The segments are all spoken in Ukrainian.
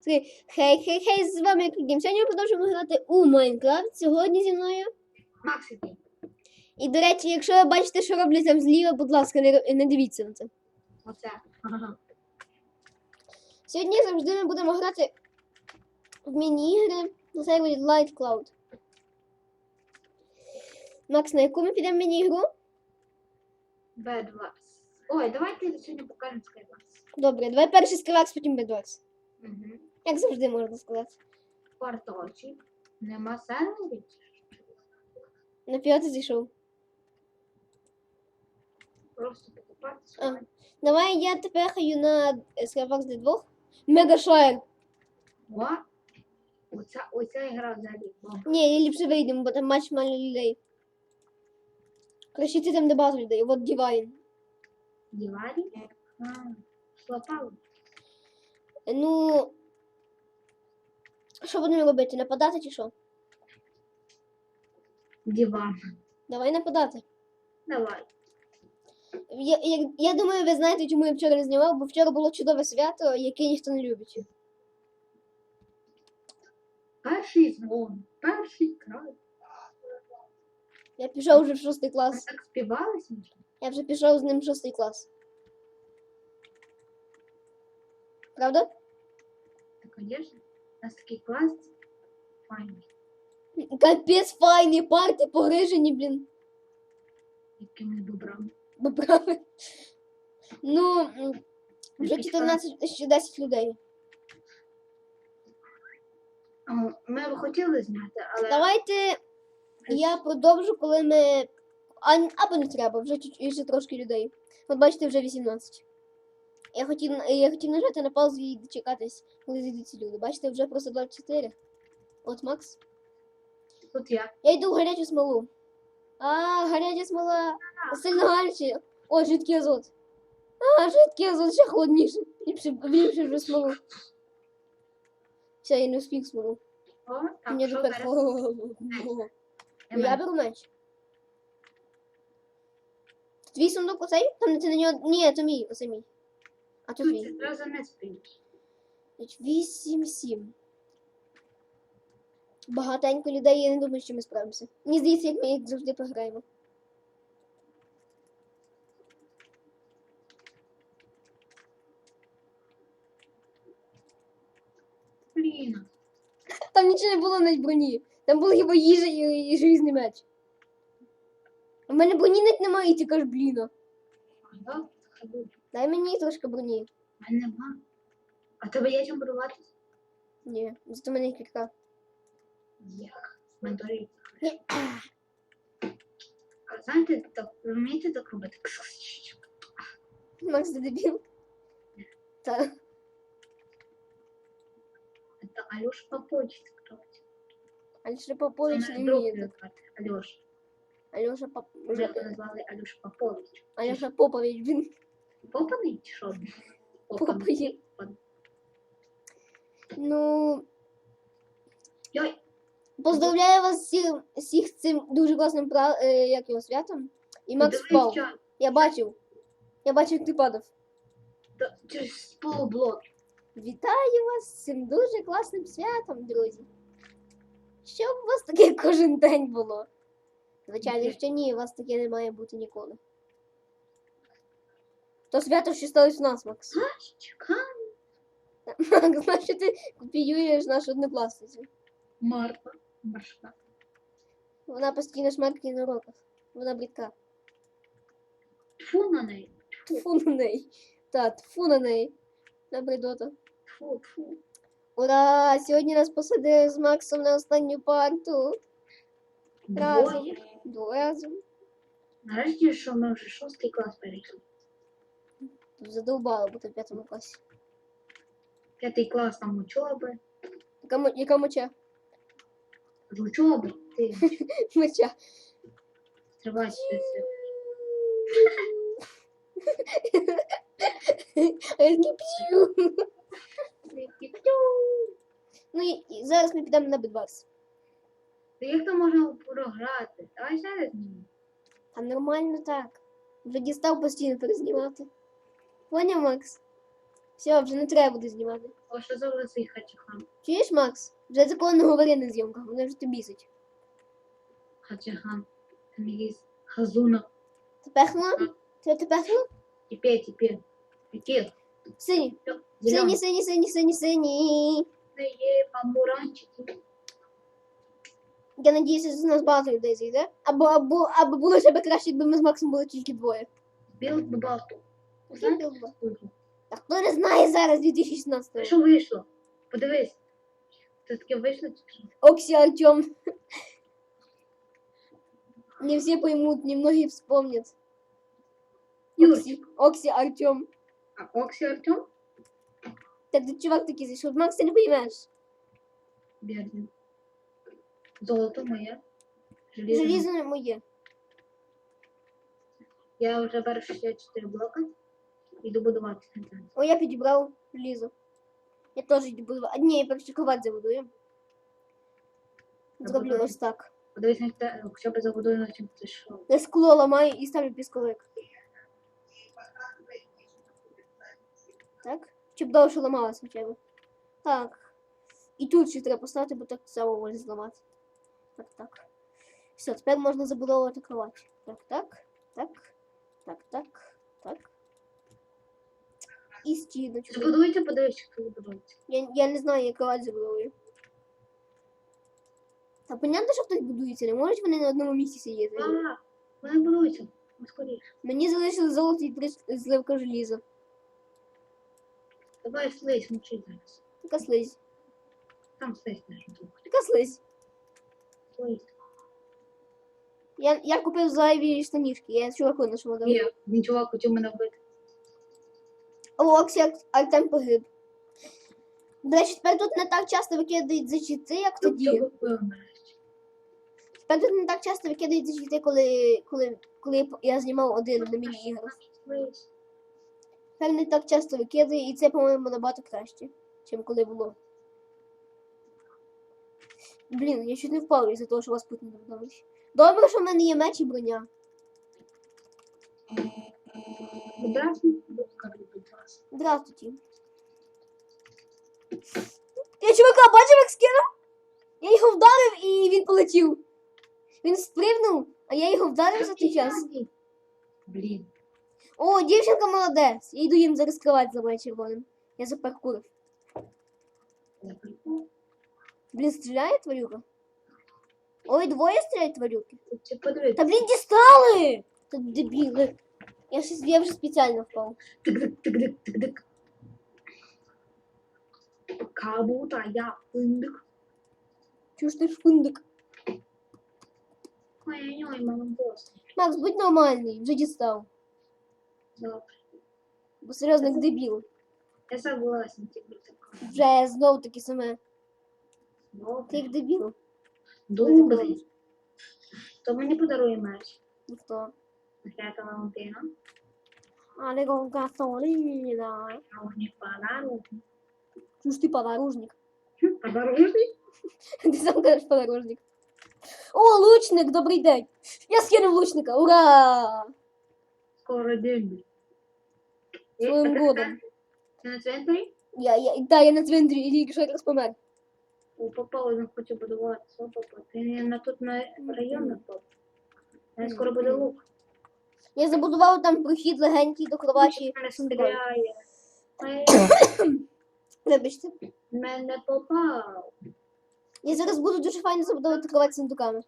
Три. Хей, хей, хей, з вами Крігім. Сьогодні ми продовжуємо грати у Майнкрафт. Сьогодні зі мною. Макс який? І, до речі, якщо ви бачите, що роблять там зліва, будь ласка, не, не дивіться на це. Оце. Ага. Сьогодні завжди ми будемо грати в міні-ігри на сервері Light Cloud. Макс, на яку ми підемо міні-ігру? Bad Ой, давайте сьогодні покажемо Skywars. Добре, давай перший скривакс, потім Bedwars. Угу. Як завжди можна сказати. Кварточок. Нема серверів? На п'ятий зайшов. Просто покупати. А. Давай я тепер хаю на скривакс для двох. Мегашоєр. О, оця, оця ігра взагалі. бомба. Ні, я ліпше вийдемо, бо там матч мало людей. Краще ти там де багато людей. От Дівайн. Діварі? А, Слопали. Ну. Що будемо робити? Нападати чи що? Диван. Давай нападати. Давай. Я, я, я думаю, ви знаєте, чому я вчора не знімав, бо вчора було чудове свято, яке ніхто не любить. Перший дзвон. Перший край. Я пішов вже в шостий клас. так співали смішно? Я вже пішов з ним в шостий клас. Правда? Звісно. У нас такий клас. Файний. Капець файні парти погрижені, блін. Якимись бобрами. Бо правда. Ну, вже 14 ще 10 людей. Ми б хотіли зняти, але... Давайте я продовжу, коли ми. А, або не треба, вже, чуть- вже трошки людей. От бачите, вже 18. Я хотів, я хотів нажати на паузу і дочекатись, коли зійдуть люди. Бачите, вже просто 24. От Макс. Тут я. Я йду в гарячу смолу. А, гаряча смола. Сильно гаряче. О, жидкий азот. А, жидкий азот ще холодніше. Ліпше, ліпше вже смолу. Все, я не успіх смолу. О, Мені тепер холодно. Я беру меч. Твій сундук оцей? Там ти на нього. Ні, то мій, оце мій. А Тут твій. одразу не. Значить, 8-7. Багатенько людей, я не думаю, що ми справимося. Мені здається, як ми як завжди програємо. Блін. Там нічого не було навіть броні. Там була хіба їжа і, і желізний меч. У мене броні навіть немає, і ти кажеш, блін. А я ходу. Дай мені трошки броні. У мене нема. А тебе є чим будуватися? Ні, зато в мене кілька. Як? Менторі. Ні. А знаєте, так, ви вмієте так робити? Макс, ти дебіл? Та. Це Альош Попович так робить. Альоша Попович Це не наш друг вміє. його звати. Альош. Альоша Поп... Ми його назвали Альош Попович. Альоша Попович, він Попаний чи що? Попович. Ну, Йой, поздравляю вас всіх, всіх цим дуже класним пра... е, як його святом. І Макс впав. що Я бачив. Я бачив, як ти падав. то- через полублок. Вітаю вас з цим дуже класним святом, друзі. Щоб у вас таке кожен день було. Звичайно, що ні, у вас таке не має бути ніколи. То свято, що сталося в нас, Макс. Чекай. Макс, що ти копіюєш нашу однокласницю. Марта. Маршка. Вона постійно шмаркає на уроках. Вона брідка. Тфу на неї. Тфу на неї. Та, тфу на неї. На бредота. Тфу, тфу. Ура! Сьогодні нас посадили з Максом на останню парту. Разом. Двоє. Двоє разом. Нарешті, що ми вже шостий клас перейшли. Задовбало бути в п'ятому класі. П'ятий клас там учоби. Яка, мо- яка моча? З учоби. Ти Моча. стривайся. ти А я такий п'ю. Ну і, і зараз ми підемо на бедбакс. Та як то можна програти? Давай ще раз. Там нормально так. Вже дістав постійно перезнімати. Поняв, Макс? Все, вже не треба буде знімати. О, що за лисий хачихан? Чуєш, Макс? Вже такого не говори на зйомках, вони вже тобі бісить. Хачихан. Там є хазуна. Ти пехнула? Ти, ти пехнула? Теперь, теперь. Теперь. Сині. Сині, Зеленый. сині, сині, сині, сині. Є помуранчики. Я надіюся, з нас багато людей зайде. Або, або, або було ще би краще, якби ми з Максом були тільки двоє. Білд бату. Знаєте, Та хто не знає зараз 2016 Що вийшло? Подивись. Це таке вийшло чи що? Окси Артем. Не все поймут, немногие вспомнят. Юрчик. Окси Артем. А Оксі Артем? Так ти чувак такий зайшов. Макс, ти не поймеш. Бідний. Золото моє. Желізо. Желізо не моє. Я вже беру 64 блока. Іду будувати контент. О, я підібрав желізо. Я теж йду будувати. А, ні, я перше кровать забудую. Зроблю ось так. Подивись хоча б забудую на чим ти що. Я скло ламаю і ставлю пісковик. Так? Щоб довше ламалось хоча б. Так. І тут ще треба поставити, бо так само може зламати. Так, так. Все, тепер можна забудовувати кровать. Так, так, так, так, так, так. І стіночку. Забудуйте, подивись, що тут будується. Я, я не знаю, як кровать забудовую. Та понятно, що хтось будується, не можуть вони на одному місці сидіти. А, вони будуються. Ну, скоріше. Мені залишили золото і три зливка желіза. Давай слизь мучить зараз. Така слизь. Там слизь тут. Така слизь. Слизь. Я, я купив зайві штанішки, я чуваку нашому дав. Є, він чувак хотів мене вбити. О, Оксі Артем погиб. До речі, тепер тут не так часто викидають зачіти, як тоді. Тобто вбив нарешті. Тепер тут не так часто викидають зачіти, коли, коли, коли я знімав один на міні-іграх. Тепер не так часто викидає, і це, по-моєму, набагато краще, ніж коли було. Блін, я чуть не впав із-за того, що вас Путін вдалося. Добре, що в мене є меч і броня. Ласка. Здравствуйте. Я чувака бачив, як скинув? Я його вдарив і він полетів. Він спригнув, а я його вдарив за той час. Блін. О, дівчинка молодець. Я йду їм зараз кровать за червоним. Я запаркурив. Блін, стріляє тварюка? Ой, двоє стріляють тварюки. Та блін, дістали! Та дебіли. Я, щось, я вже спеціально впав. Тик-дик, тик-дик, тик-дик. Кабута, я фундик. Чого ж ти шпундик? Ой-ой-ой, молодос. Макс, будь нормальний, вже дістав. Добре. Бо серйозно, як дебіл. Я согласен, тебе так. Вже знов таки саме. Ти Добре. як дебіл. Добре. То мені подарує меч. Ніхто. Свята Валентина. Але гасоліна. А уж не подарунок. Чого ж ти подорожник? Подарунок? Ти сам кажеш подорожник. О, лучник, добрий день. Я скинув лучника. Ура! Скоро день. Своїм годом. Ти на цвинтарі? Я, я, да, я на цвинтарі і тільки що якраз помер. У папа він хоче будуватися. О, папа. Ти не на тут на район напав. Він скоро буде лук. Я забудував там прохід легенький до кроваті. Вибачте. Мене попав. Я зараз буду дуже файно забудовувати кровать сундуками.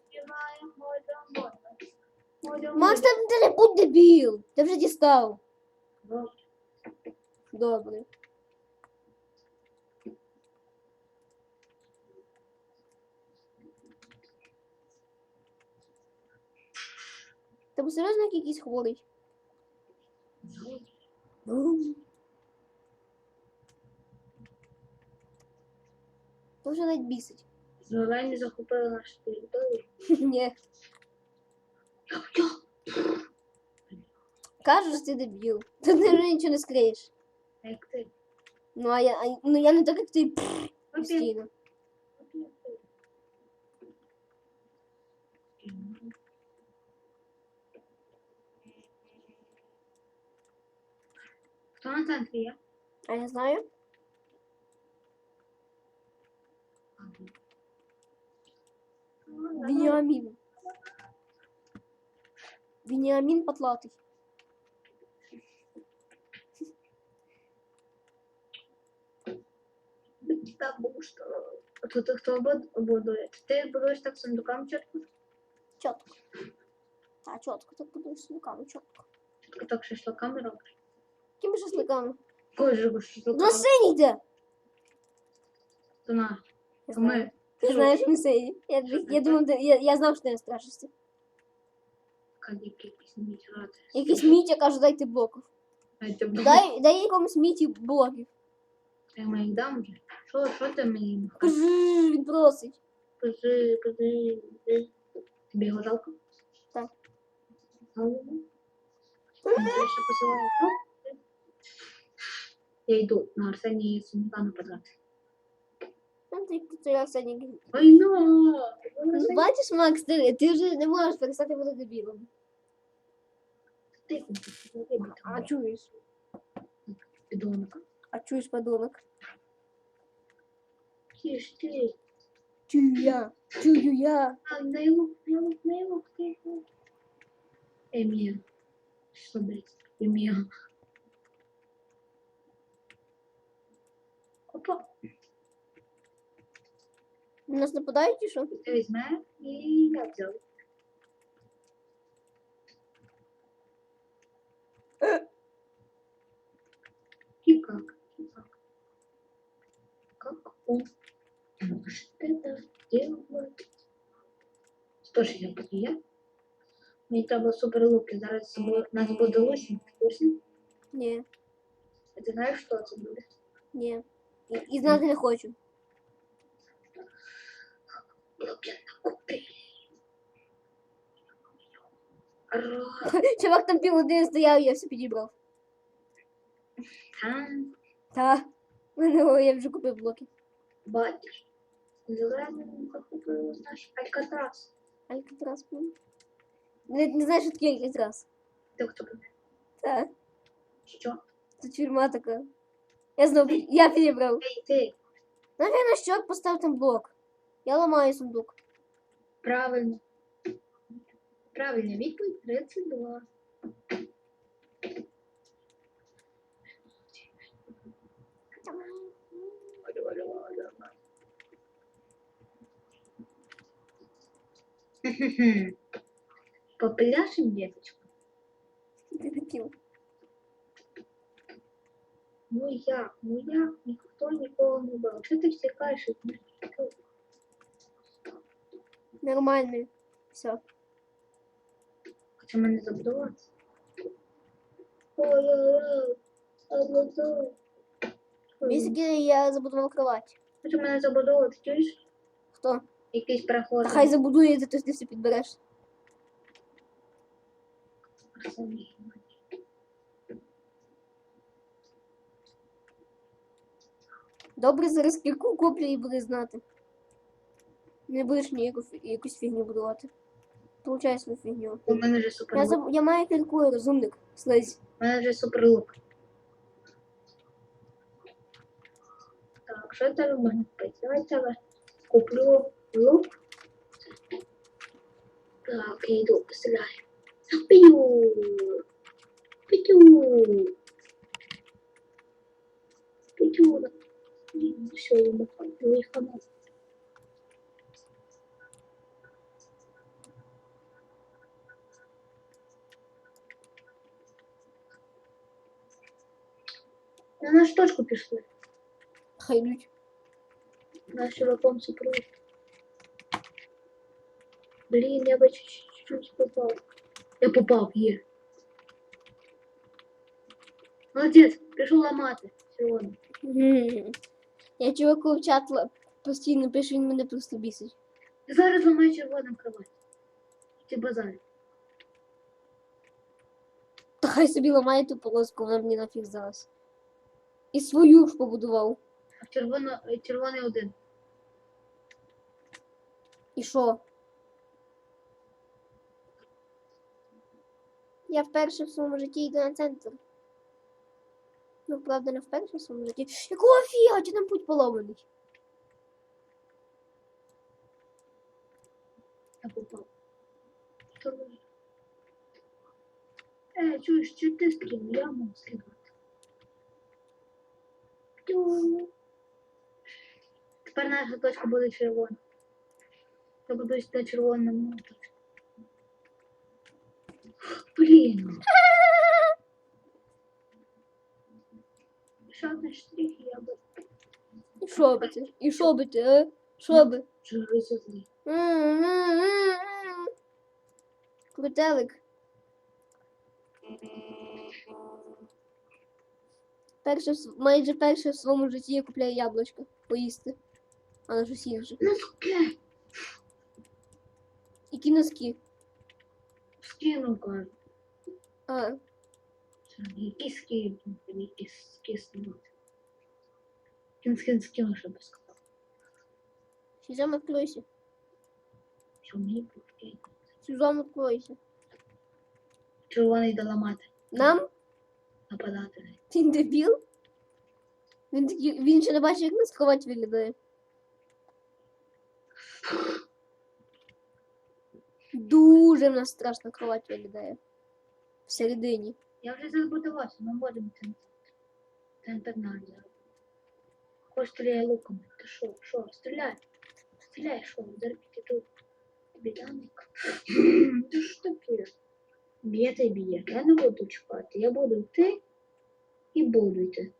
Макс, там не будь дебіл. Ти вже дістав. Добре. Ти серйозно як якийсь хворий? То вже навіть бісить. Зелені захопили нашу територію. Ні. Кажу, що ти дебіл. Ти вже нічого не скриєш. Як ти? Ну, а я, а, ну, я не так, як ти пф, постійно. Хто на центрі є? А я знаю. Веніамін. Веніамін потлатий. Тому що тут хто буд- будує? Ти будуєш так сундукам чітко? Чітко. Та чітко, так буду шашликами, чітко. Чітко так шашликами робиш? Якими шашликами? Кожу На шашликами. синій йде! То на. Я то знаю. Ми. Ти знаєш на синій. Я, я, ти думав, я, я знав, що ти не страшишся. Якісь не грати. Якийсь Мітя каже, дайте блоків. Дайте Дай, дай якомусь Міті блоків. Я мені дам вже. Що, що ти мені? Кажи, він просить. Кажи, кажи, кажи. Тобі його жалко? Так. Жалко? Я ще посилаю. Я йду на Арсенії Суміка нападати. Ну, ти потеряв сьогодні. Ой, ну! Бачиш, Макс, ти, ти вже не можеш перестати бути дебілом. А чуєш? Підонок. А чуєш, подонок? Тиш, ти. Чую я, чую я. А, найлук, найлук, найлук, тихо. Емія. Що, блядь? Емія. Опа. На Нас нападають чи що? Ти візьме і я взяв. И как? И как? Как он может это делать? 160 є. Мені треба суперлуки. Зараз бу- нас буде 8. 8. Ні, А ти знаєш, що це буде? ні. І, і знати не хочу. Луки накупили. Ра. Чувак там півгодини стояв, я все підібрав. Там Та. мене я вже купив блоки. бачиш. Зеленим захопили наш Алькатрас. Алькатрас. блін. Не, не знаєш, що таке Алькатрас. Ти хто буде? Та. Що? Це тюрма така. Я знов, я підібрав. Ей, ти. Наверное, що постав там блок. Я ламаю сундук. Правильно. Правильна відповідь 32. Попляшем, деточка? Ти хотів. Ну як, ну як, ніхто нікого не брав. Чого ти всікаєш? Нормально. Все. Хоча мене забудувати. Ой-ой-ой, забудовувати. Вісики я забудував кровать. Хоча мене забудовувати, чуєш? Хто? Якийсь проход. Та хай забудує, то ти все підбереш. Добре, зараз кірку куплю і буде знати. Не будеш ніяку якусь фігню будувати. Получай свою фігню. У мене вже супер Я, заб... я маю кірку, я розумник. Слизь. У мене вже супер лук. Так, що тебе можна купити? Давай тебе куплю лук. Так, я йду, постріляю. П'ю. П'ю. П'ю. Все, йому виїхано. На нашу точку пішли. Хай йдуть. Наш чуваком супруг. Блин, я бы чуть-чуть попал. Я попал, є. Молодець, пішов ламати сьогодні. Мгм. Я чуваку в чат постійно пишу, він мене просто бісить. Я зараз ламаю червоним кровать. Ти базар. Та хай собі ламає ту полоску, вона мені нафіг здалась. І свою ж побудував. А червоно, червоний один. І що? Я вперше в своєму житті йду на центр. Ну, правда, не в своєму житті. Якого фіга, чи там путь поломаний? Я попав. Що? Е, чуєш, чи ти скинув? Я можу. Тю. Тепер наша точка буде червона. Я буду на червоному точку. Блін. Ще один штрих, би І що би ти? І що би ти, а? Що злий. М-м-м-м. Крутелик. Перше, в майже перше в своєму житті я купляю яблучко поїсти. А на щось інше. Носки. Які носки. Скину, кажу. А, Які скину, які скину. Кін скин скину, щоб сказав. Сюзан, откройся. Сюзан, откройся. Червоний доламати. Нам? Нападати. Він дебіл? Він, він ще не бачив, як нас кровать виглядає. Дуже в нас страшно кровать виглядає. Всередині. Я вже забудувався, ми можемо це. Це інтернат зараз. Хоч стріляй луком. Ти що? Що? Стріляй. Стріляй, що? Зараз ти тут. Біданик. Ти що таке? Б'є та б'є. Я не буду чекати. Я буду йти і буду йти.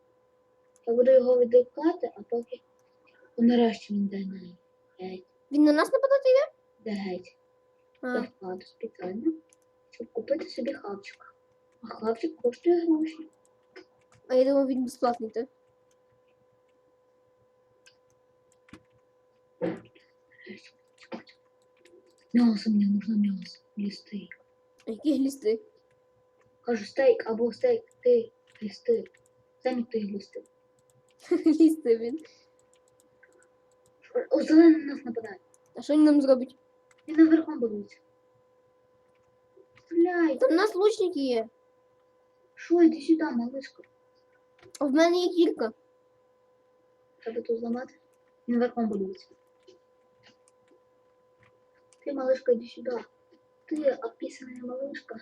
Я буду його відвлекати, а поки нарешті він йде на геть. Він на нас нападати йде? Де геть. Я вкладу спеціально, щоб купити собі хавчик. А хавчик коштує гроші. а я думав, він безплатний то. М'ясо, мені нужно м'ясо. А які глісти? Кажу стейк або стейк, ти глісти. Самі ти глісти. Глісти він. О, зелений на нас нападає. А що він нам зробить? Він наверхом будується. Стріляй. Там у нас лучники є. Що, іди сюди, малишка. А в мене є кілька. Треба тут зламати. Він верхом будується. Ти, малышка, иди сюда. Ты описанная малышка.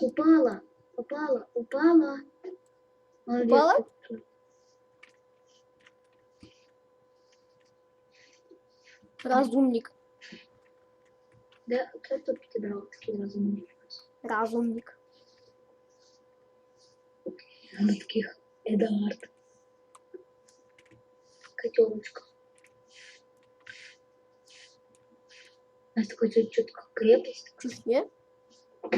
Упала, упала, упала. Молодец. Упала? Разумник. Да, кто тут підібрав такий розумний? Разумник. На таких Эдуард. Котелочка. У нас такой чуть-чуть как крепость. Чусь, ні?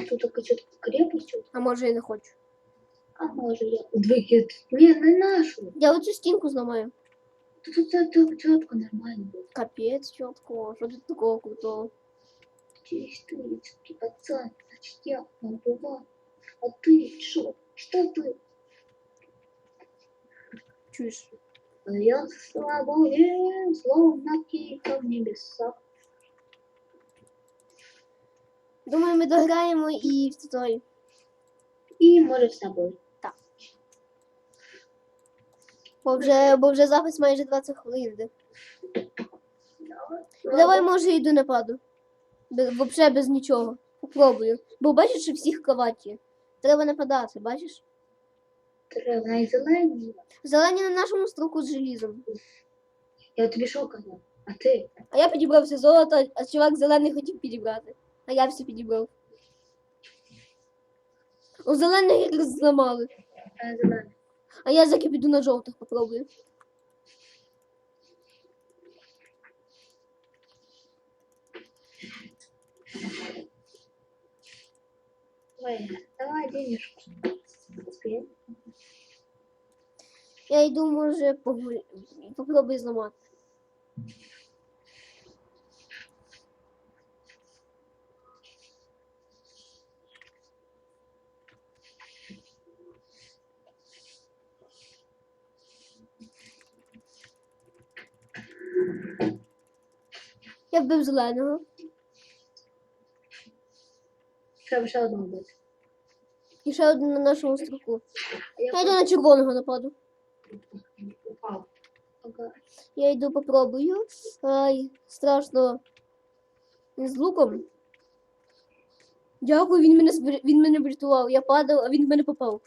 Тут такой чуть крепость. чуть. А може я не хочу. А може я двигет. Не, не нашу. Я оцю стінку зламаю. Тут тут це так чітко нормально буде. Капець, чітко. Що тут такого крутого? Через тысячи пацан, значит я набыла. А ты что? Что ты? Чуєш? А я слабое, словно кика в небесах. Думаю, ми дограємо і в той. І може з собою. Бо вже, бо вже запис майже 20 хвилин. йде. Ну, Давай, може, йду нападу. Без, вообще без нічого. Попробую. Бо бачиш, всіх кроваті. Треба нападати, бачиш? Треба навіть зелені. Зелені на нашому строку з желізом. Я тобі що? А ти? А я підібрав все золото, а чувак зелений хотів підібрати. А я все підібрав. У зелених якраз зламали. Я зелений. А я заки піду на жовтих попробую. Давай, денежку. Спи. Я йду, може, погу... попробую зламати. Я вбив зеленого. Треба ще одного бити. І ще один на нашому строку. Я йду на червоного нападу. упав. Ага. Я йду попробую. Ай, страшно. Він з луком. Дякую, він мене збер- він мене врятував. Я падав, а він в мене попав.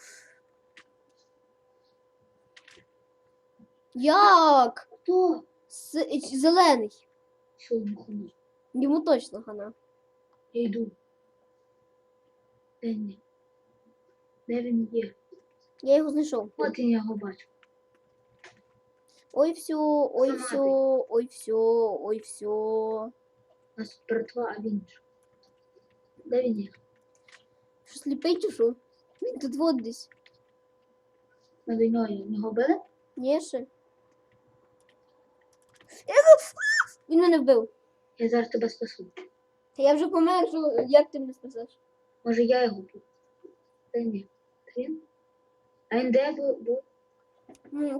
Як? Хто? С- зелений. Що йому хана? Йому точно хана. Я йду. Де він? Де він є? Я його знайшов. От я його бачу. Ой, все, ой, все, ой, все, ой, все. У нас братва, а він ж. Де він є? Що сліпий чи що? Він тут вот десь. Ми до нього. Його били? Ні, ще. Він мене вбив. Я зараз тебе спасу. Та я вже помер, що як ти мене спасеш? Може я його був? Та ні. Він? А він де був? був?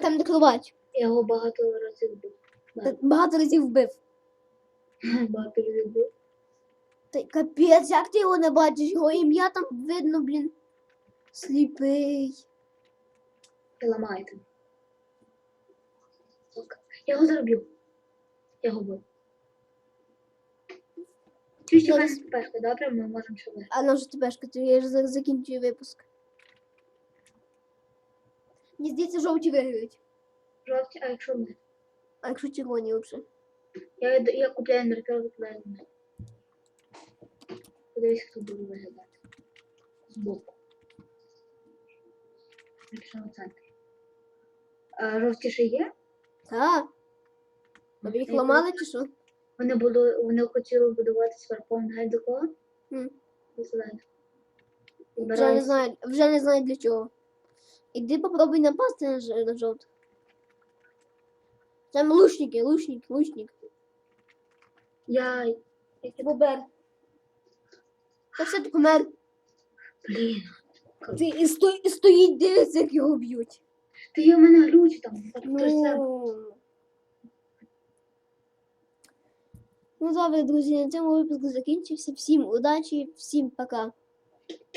Там де кровать. Я його багато разів. Та Багато разів вбив. Багато разів був. Та капець, як ти його не бачиш? Його ім'я там видно, блін. Сліпий. І ламаєте. Ок. Я його заробив. Я його бив. Чуть Зараз. чекай добре? Ми можемо виграти. А ну вже тебе ж я ж закінчую випуск. Мені здається, жовті виграють. Жовті, а якщо ми? А якщо червоні взагалі? Я, я купляю меркер, купляю. Подивись, хто буде виглядати. Збоку. Якщо на центрі. А жовті ще є? Так. Тобі їх ламали чи що? Вони були, вони хотіли будувати сварпом гай до кого? М. Вже не знаю, вже не знаю для чого. Іди попробуй напасти на, на жовтих. Там лучники, лучник, лучник. Я... я Бобер. Та все ти помер. Блін. Ти і, сто, і стоїть, дивиться, як його б'ють. Ти є в мене глюч там. Так. Ну. Ну добре, друзі, на цьому випуск закінчився. Всім удачі, всім пока.